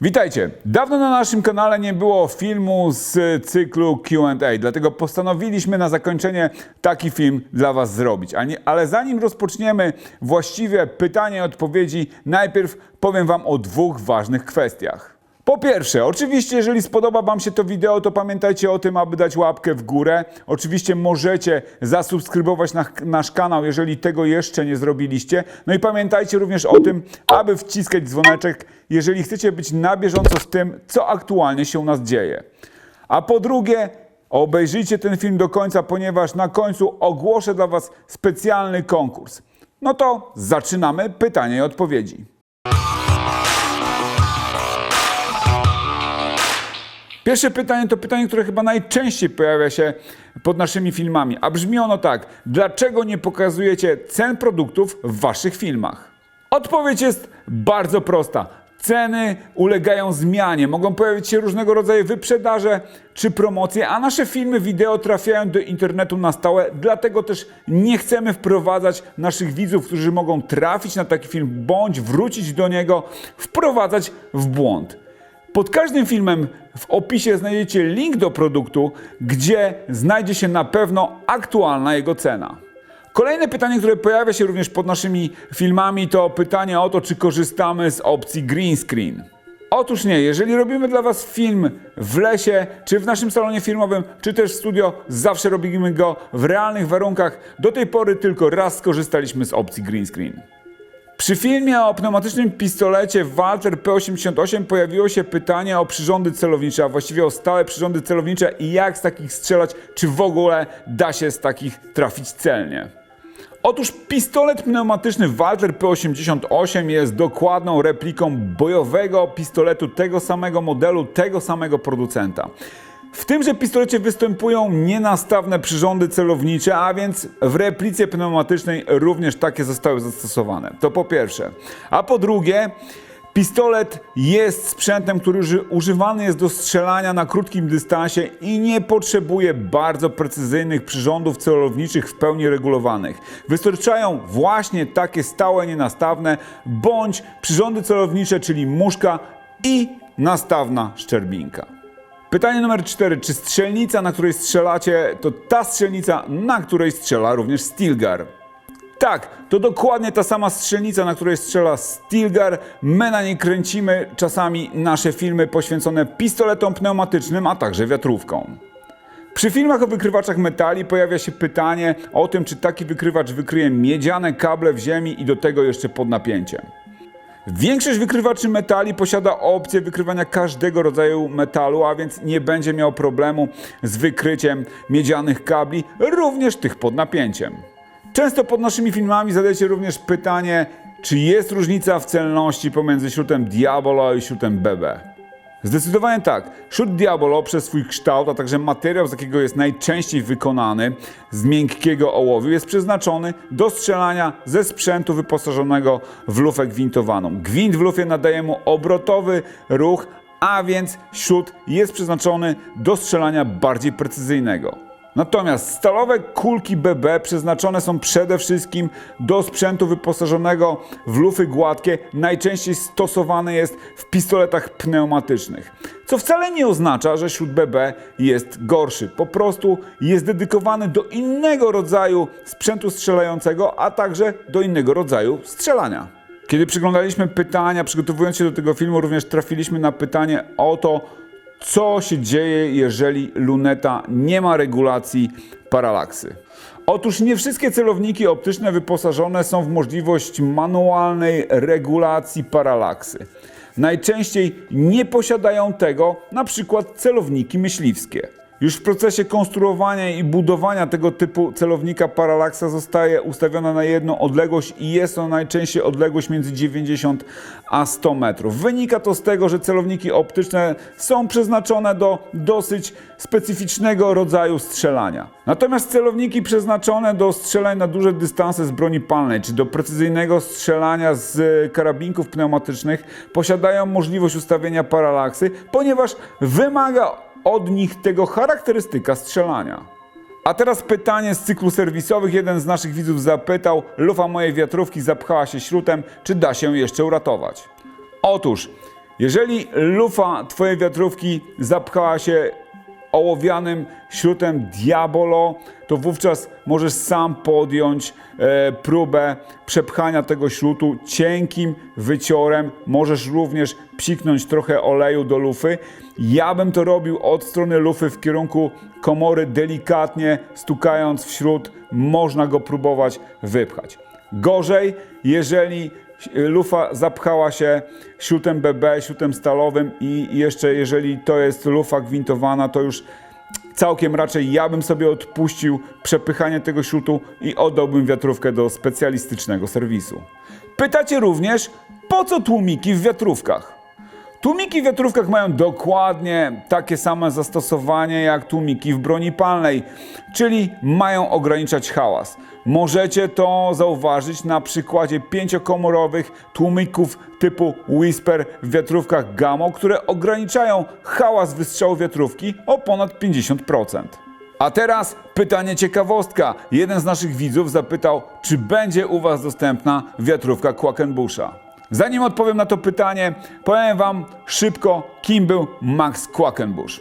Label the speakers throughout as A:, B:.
A: Witajcie! Dawno na naszym kanale nie było filmu z cyklu QA, dlatego postanowiliśmy na zakończenie taki film dla Was zrobić. Ale zanim rozpoczniemy właściwie pytania i odpowiedzi, najpierw powiem Wam o dwóch ważnych kwestiach. Po pierwsze, oczywiście, jeżeli spodoba Wam się to wideo, to pamiętajcie o tym, aby dać łapkę w górę. Oczywiście możecie zasubskrybować na, nasz kanał, jeżeli tego jeszcze nie zrobiliście. No i pamiętajcie również o tym, aby wciskać dzwoneczek, jeżeli chcecie być na bieżąco z tym, co aktualnie się u nas dzieje. A po drugie, obejrzyjcie ten film do końca, ponieważ na końcu ogłoszę dla Was specjalny konkurs. No to zaczynamy pytania i odpowiedzi. Pierwsze pytanie to pytanie, które chyba najczęściej pojawia się pod naszymi filmami, a brzmi ono tak: dlaczego nie pokazujecie cen produktów w waszych filmach? Odpowiedź jest bardzo prosta. Ceny ulegają zmianie, mogą pojawić się różnego rodzaju wyprzedaże czy promocje, a nasze filmy wideo trafiają do internetu na stałe, dlatego też nie chcemy wprowadzać naszych widzów, którzy mogą trafić na taki film bądź wrócić do niego, wprowadzać w błąd. Pod każdym filmem w opisie znajdziecie link do produktu, gdzie znajdzie się na pewno aktualna jego cena. Kolejne pytanie, które pojawia się również pod naszymi filmami, to pytanie o to, czy korzystamy z opcji green screen. Otóż nie, jeżeli robimy dla Was film w lesie, czy w naszym salonie filmowym, czy też w studio, zawsze robimy go w realnych warunkach. Do tej pory tylko raz skorzystaliśmy z opcji green screen. Przy filmie o pneumatycznym pistolecie Walter P88 pojawiło się pytanie o przyrządy celownicze, a właściwie o stałe przyrządy celownicze i jak z takich strzelać, czy w ogóle da się z takich trafić celnie. Otóż pistolet pneumatyczny Walter P88 jest dokładną repliką bojowego pistoletu tego samego modelu, tego samego producenta. W tymże pistolecie występują nienastawne przyrządy celownicze, a więc w replice pneumatycznej również takie zostały zastosowane. To po pierwsze. A po drugie, pistolet jest sprzętem, który uży- używany jest do strzelania na krótkim dystansie i nie potrzebuje bardzo precyzyjnych przyrządów celowniczych w pełni regulowanych. Wystarczają właśnie takie stałe, nienastawne bądź przyrządy celownicze, czyli muszka i nastawna szczerbinka. Pytanie numer 4. Czy strzelnica, na której strzelacie, to ta strzelnica, na której strzela również Stilgar? Tak, to dokładnie ta sama strzelnica, na której strzela Stilgar. My na niej kręcimy czasami nasze filmy poświęcone pistoletom pneumatycznym, a także wiatrówkom. Przy filmach o wykrywaczach metali pojawia się pytanie o tym, czy taki wykrywacz wykryje miedziane kable w ziemi i do tego jeszcze pod napięciem. Większość wykrywaczy metali posiada opcję wykrywania każdego rodzaju metalu, a więc nie będzie miał problemu z wykryciem miedzianych kabli, również tych pod napięciem. Często pod naszymi filmami zadajecie również pytanie, czy jest różnica w celności pomiędzy śrutem Diabolo i śrutem BB. Zdecydowanie tak. Śrut Diabolo przez swój kształt, a także materiał, z jakiego jest najczęściej wykonany, z miękkiego ołowiu, jest przeznaczony do strzelania ze sprzętu wyposażonego w lufę gwintowaną. Gwint w lufie nadaje mu obrotowy ruch, a więc śrut jest przeznaczony do strzelania bardziej precyzyjnego. Natomiast stalowe kulki BB przeznaczone są przede wszystkim do sprzętu wyposażonego w lufy gładkie, najczęściej stosowane jest w pistoletach pneumatycznych. Co wcale nie oznacza, że śród BB jest gorszy. Po prostu jest dedykowany do innego rodzaju sprzętu strzelającego, a także do innego rodzaju strzelania. Kiedy przyglądaliśmy pytania, przygotowując się do tego filmu, również trafiliśmy na pytanie o to, co się dzieje, jeżeli luneta nie ma regulacji paralaksy. Otóż nie wszystkie celowniki optyczne wyposażone są w możliwość manualnej regulacji paralaksy. Najczęściej nie posiadają tego na przykład celowniki myśliwskie. Już w procesie konstruowania i budowania tego typu celownika paralaksa zostaje ustawiona na jedną odległość i jest to najczęściej odległość między 90 a 100 metrów. Wynika to z tego, że celowniki optyczne są przeznaczone do dosyć specyficznego rodzaju strzelania. Natomiast celowniki przeznaczone do strzelania na duże dystanse z broni palnej czy do precyzyjnego strzelania z karabinków pneumatycznych posiadają możliwość ustawienia paralaksy, ponieważ wymaga od nich tego charakterystyka strzelania. A teraz pytanie z cyklu serwisowych. Jeden z naszych widzów zapytał, lufa mojej wiatrówki zapchała się śrutem, czy da się jeszcze uratować? Otóż, Jeżeli lufa twojej wiatrówki zapchała się ołowianym śrutem Diabolo, to wówczas możesz sam podjąć e, próbę przepchania tego śrutu cienkim wyciorem. Możesz również psiknąć trochę oleju do lufy. Ja bym to robił od strony lufy w kierunku komory, delikatnie stukając w śrut, można go próbować wypchać. Gorzej, jeżeli lufa zapchała się śrutem BB, śrutem stalowym i jeszcze jeżeli to jest lufa gwintowana, to już całkiem raczej ja bym sobie odpuścił przepychanie tego śrutu i oddałbym wiatrówkę do specjalistycznego serwisu. Pytacie również, po co tłumiki w wiatrówkach? Tłumiki w wiatrówkach mają dokładnie takie same zastosowanie jak tłumiki w broni palnej, czyli mają ograniczać hałas. Możecie to zauważyć na przykładzie pięciokomorowych tłumików typu Whisper w wiatrówkach Gamo, które ograniczają hałas wystrzału wiatrówki o ponad 50%. A teraz pytanie ciekawostka. Jeden z naszych widzów zapytał, czy będzie u Was dostępna wiatrówka Quackenbusha. Zanim odpowiem na to pytanie, powiem Wam szybko, kim był Max Quackenbush.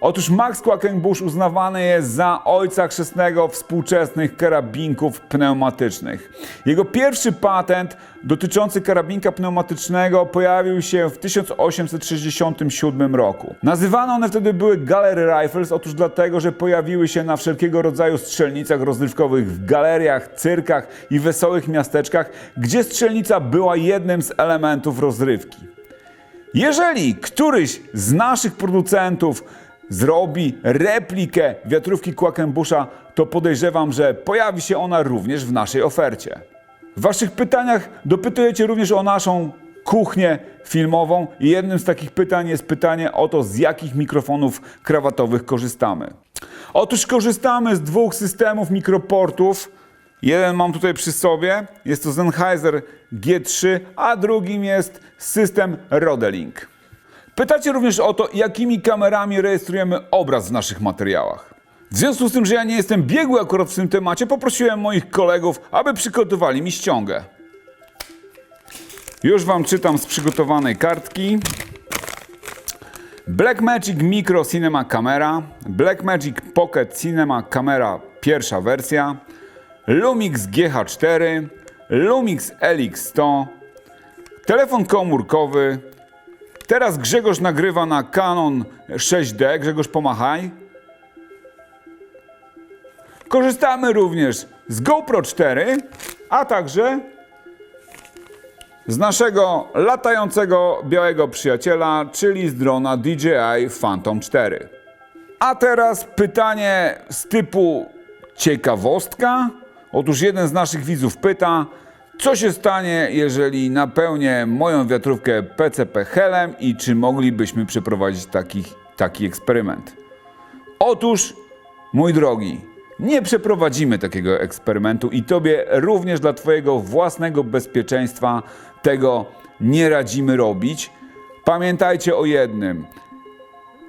A: Otóż Max Quackenbush uznawany jest za ojca chrzestnego współczesnych karabinków pneumatycznych. Jego pierwszy patent dotyczący karabinka pneumatycznego pojawił się w 1867 roku. Nazywane one wtedy były Gallery Rifles, otóż dlatego, że pojawiły się na wszelkiego rodzaju strzelnicach rozrywkowych w galeriach, cyrkach i wesołych miasteczkach, gdzie strzelnica była jednym z elementów rozrywki. Jeżeli któryś z naszych producentów zrobi replikę wiatrówki Quackenbusha, to podejrzewam, że pojawi się ona również w naszej ofercie. W Waszych pytaniach dopytujecie również o naszą kuchnię filmową i jednym z takich pytań jest pytanie o to, z jakich mikrofonów krawatowych korzystamy. Otóż korzystamy z dwóch systemów mikroportów. Jeden mam tutaj przy sobie, jest to Sennheiser G3, a drugim jest system Rodelink. Pytacie również o to, jakimi kamerami rejestrujemy obraz w naszych materiałach. W związku z tym, że ja nie jestem biegły akurat w tym temacie, poprosiłem moich kolegów, aby przygotowali mi ściągę. Już Wam czytam z przygotowanej kartki. Blackmagic Micro Cinema Camera, Blackmagic Pocket Cinema Camera pierwsza wersja, Lumix GH4, Lumix LX100, telefon komórkowy. Teraz Grzegorz nagrywa na Canon 6D. Grzegorz, pomachaj. Korzystamy również z GoPro 4, a także z naszego latającego białego przyjaciela, czyli z drona DJI Phantom 4. A teraz pytanie z typu ciekawostka. Otóż jeden z naszych widzów pyta, co się stanie, jeżeli napełnię moją wiatrówkę PCP helem i czy moglibyśmy przeprowadzić taki, taki eksperyment? Otóż, mój drogi, nie przeprowadzimy takiego eksperymentu i tobie również dla twojego własnego bezpieczeństwa tego nie radzimy robić. Pamiętajcie o jednym.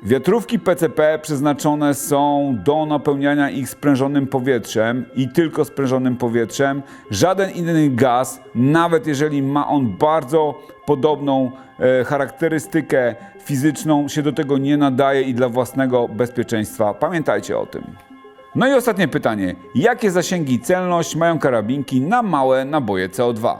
A: Wiatrówki PCP przeznaczone są do napełniania ich sprężonym powietrzem i tylko sprężonym powietrzem. Żaden inny gaz, nawet jeżeli ma on bardzo podobną e, charakterystykę fizyczną, się do tego nie nadaje i dla własnego bezpieczeństwa. Pamiętajcie o tym. No i ostatnie pytanie. Jakie zasięgi i celność mają karabinki na małe naboje CO2?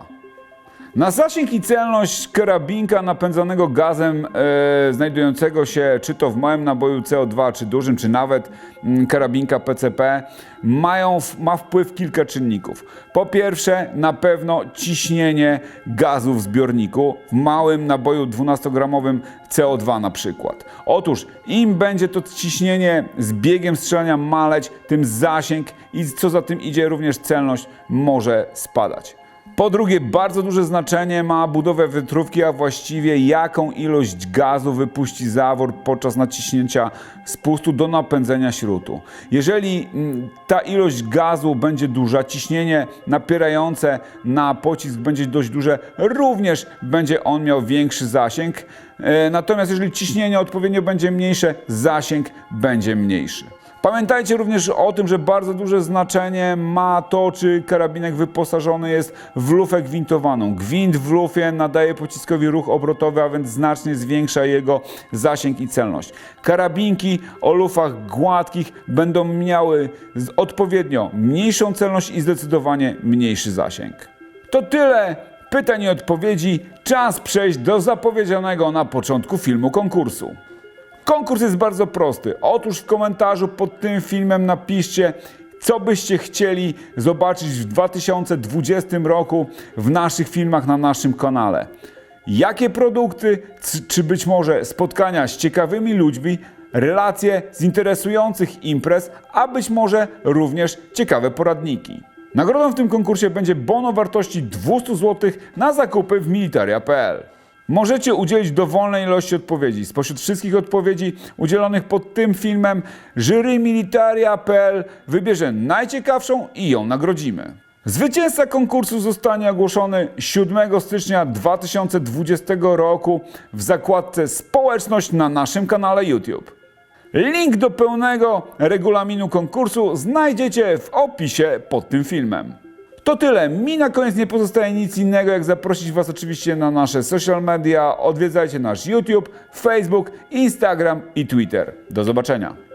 A: Na zasięg i celność karabinka napędzanego gazem e, znajdującego się czy to w małym naboju CO2, czy dużym, czy nawet mm, karabinka PCP mają, ma wpływ kilka czynników. Po pierwsze, na pewno ciśnienie gazu w zbiorniku w małym naboju 12-gramowym CO2 na przykład. Otóż im będzie to ciśnienie z biegiem strzelania maleć, tym zasięg i co za tym idzie również celność może spadać. Po drugie, bardzo duże znaczenie ma budowa wytrówki, a właściwie jaką ilość gazu wypuści zawór podczas naciśnięcia spustu do napędzenia śrutu. Jeżeli mm, ta ilość gazu będzie duża, ciśnienie napierające na pocisk będzie dość duże, również będzie on miał większy zasięg. E, Natomiast jeżeli ciśnienie odpowiednio będzie mniejsze, zasięg będzie mniejszy. Pamiętajcie również o tym, że bardzo duże znaczenie ma to, czy karabinek wyposażony jest w lufę gwintowaną. Gwint w lufie nadaje pociskowi ruch obrotowy, a więc znacznie zwiększa jego zasięg i celność. Karabinki o lufach gładkich będą miały odpowiednio mniejszą celność i zdecydowanie mniejszy zasięg. To tyle pytań i odpowiedzi. Czas przejść do zapowiedzianego na początku filmu konkursu. Konkurs jest bardzo prosty. Otóż w komentarzu pod tym filmem napiszcie, co byście chcieli zobaczyć w 2020 roku w naszych filmach na naszym kanale. Jakie produkty, czy być może spotkania z ciekawymi ludźmi, relacje z interesujących imprez, a być może również ciekawe poradniki. Nagrodą w tym konkursie będzie bono wartości 200 zł na zakupy w militaria.pl. Możecie udzielić dowolnej ilości odpowiedzi. Spośród wszystkich odpowiedzi udzielonych pod tym filmem, jury militaria.pl wybierze najciekawszą i ją nagrodzimy. Zwycięzca konkursu zostanie ogłoszony 7 stycznia 2020 roku w zakładce Społeczność na naszym kanale YouTube. Link do pełnego regulaminu konkursu znajdziecie w opisie pod tym filmem. To tyle. Mi na koniec nie pozostaje nic innego, jak zaprosić Was oczywiście na nasze social media. Odwiedzajcie nasz YouTube, Facebook, Instagram i Twitter. Do zobaczenia.